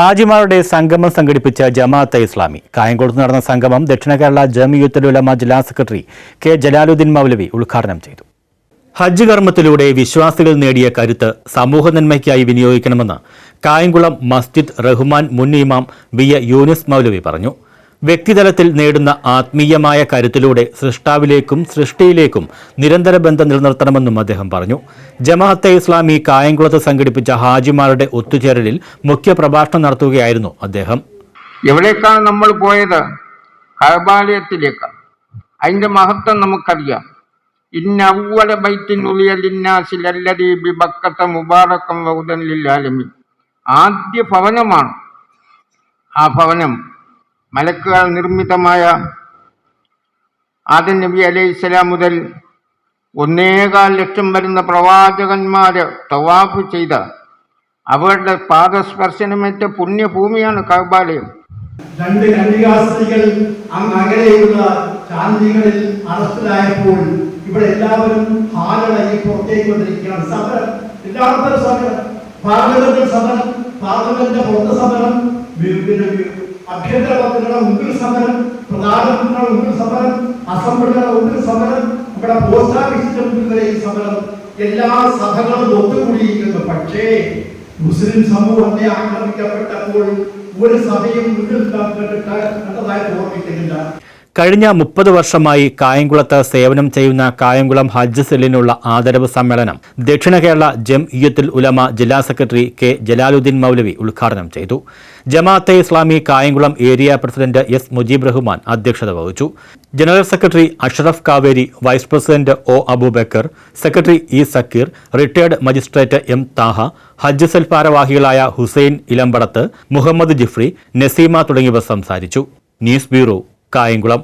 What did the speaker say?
ഹാജിമാരുടെ സംഗമം സംഘടിപ്പിച്ച ജമാഅത്തെ ഇസ്ലാമി. കായംകുളത്ത് നടന്ന സംഗമം ദക്ഷിണ കേരള ജമിയുത്തലുലമ ജില്ലാ സെക്രട്ടറി കെ ജലാലുദ്ദീൻ മൗലവി ഉദ്ഘാടനം ചെയ്തു. ഹജ്ജ് കർമ്മത്തിലൂടെ വിശ്വാസികൾ നേടിയ കരുത്ത് സമൂഹ നന്മയ്ക്കായി വിനിയോഗിക്കണമെന്ന് കായംകുളം മസ്ജിദ് റഹ്മാൻ മുൻ ഇമാം വി എ യൂനിസ് മൗലവി പറഞ്ഞു. വ്യക്തിതലത്തിൽ നേടുന്ന ആത്മീയമായ കരുത്തിലൂടെ സൃഷ്ടാവിലേക്കും സൃഷ്ടിയിലേക്കും നിരന്തര ബന്ധം നിലനിർത്തണമെന്നും അദ്ദേഹം പറഞ്ഞു. ജമാഅത്തെ ഇസ്ലാമി കായംകുളത്ത് സംഘടിപ്പിച്ച ഹാജിമാരുടെ ഒത്തുചേരലിൽ മുഖ്യ പ്രഭാഷണം നടത്തുകയായിരുന്നു അദ്ദേഹം. എവിടേക്കാണ് നമ്മൾ പോയത്? കഴബാലയത്തിലേക്ക് അതിന്റെ മഹത്വം നമുക്കറിയാം. ആദ്യ ഭവനമാണ് ആ ഭവനം. മലക്കുകൾ നിർമ്മിതമായ ആദ്യ നബി അലൈഹി സ്വലാം മുതൽ ഒന്നേകാൽ ലക്ഷം വരുന്ന പ്രവാചകന്മാര് തവാഫ് ചെയ്ത അവരുടെ പാദസ്പർശനമേറ്റ പുണ്യഭൂമിയാണ് കബാലയം. രണ്ട് കന്യകാസ്ത്രീകൾ അങ്ങനെയുള്ള ശാന്തികളിൽ അറസ്റ്റിലായപ്പോൾ ഇവിടെ എല്ലാവരും ഹാലടങ്ങി പുറത്തേക്ക് വന്നിരിക്കുകയാണ്. സമരം എല്ലാത്തരം സമരം. പാർലമെന്റ് സമരം പാർലമെന്റിന്റെ പുറത്ത് സമരം. വി- പിന്നെ വി- ആഭ്യന്തര വകുപ്പുകളുടെ മുമ്പിൽ സമരം പ്രധാനമന്ത്രിയുടെ മുമ്പിൽ സമരം അസംബ്ലിയുടെ മുമ്പിൽ സമരം നമ്മുടെ പോസ്റ്റ് ഓഫീസിന്റെ മുമ്പിൽ ഈ സമരം എല്ലാ സഭകളും ഒത്തുകൂടിയിരിക്കുന്നു. പക്ഷേ മുസ്ലിം സമൂഹത്തെ ആക്രമിക്കപ്പെട്ടപ്പോൾ ഒരു സഭയും മുന്നിൽ കണ്ടതായിട്ട് ഓർമ്മിക്കുന്നില്ല. കഴിഞ്ഞ മുപ്പത് വർഷമായി കായംകുളത്ത് സേവനം ചെയ്യുന്ന കായംകുളം ഹജ്ജ് സെല്ലിനുള്ള ആദരവ് സമ്മേളനം ദക്ഷിണ കേരള ജം ഇയ്യത്തുൽ ഉലമ ജില്ലാ സെക്രട്ടറി കെ ജലാലുദ്ദീൻ മൗലവി ഉദ്ഘാടനം ചെയ്തു. Jamaate Islami Kayamkulam area president S Mujeeb Rahman അധ്യക്ഷത വഹിച്ചു. General secretary Ashraf Kaveri vice president O Abubakar secretary E Sakeer retired magistrate M Thaha ഹജ്ജ് സെൽ ഭാരവാഹികളായ ഹുസൈൻ ഇലമ്പടത്ത് മുഹമ്മദ് ജിഫ്രി നസീമ തുടങ്ങിയവർ സംസാരിച്ചു. News bureau Kayamkulam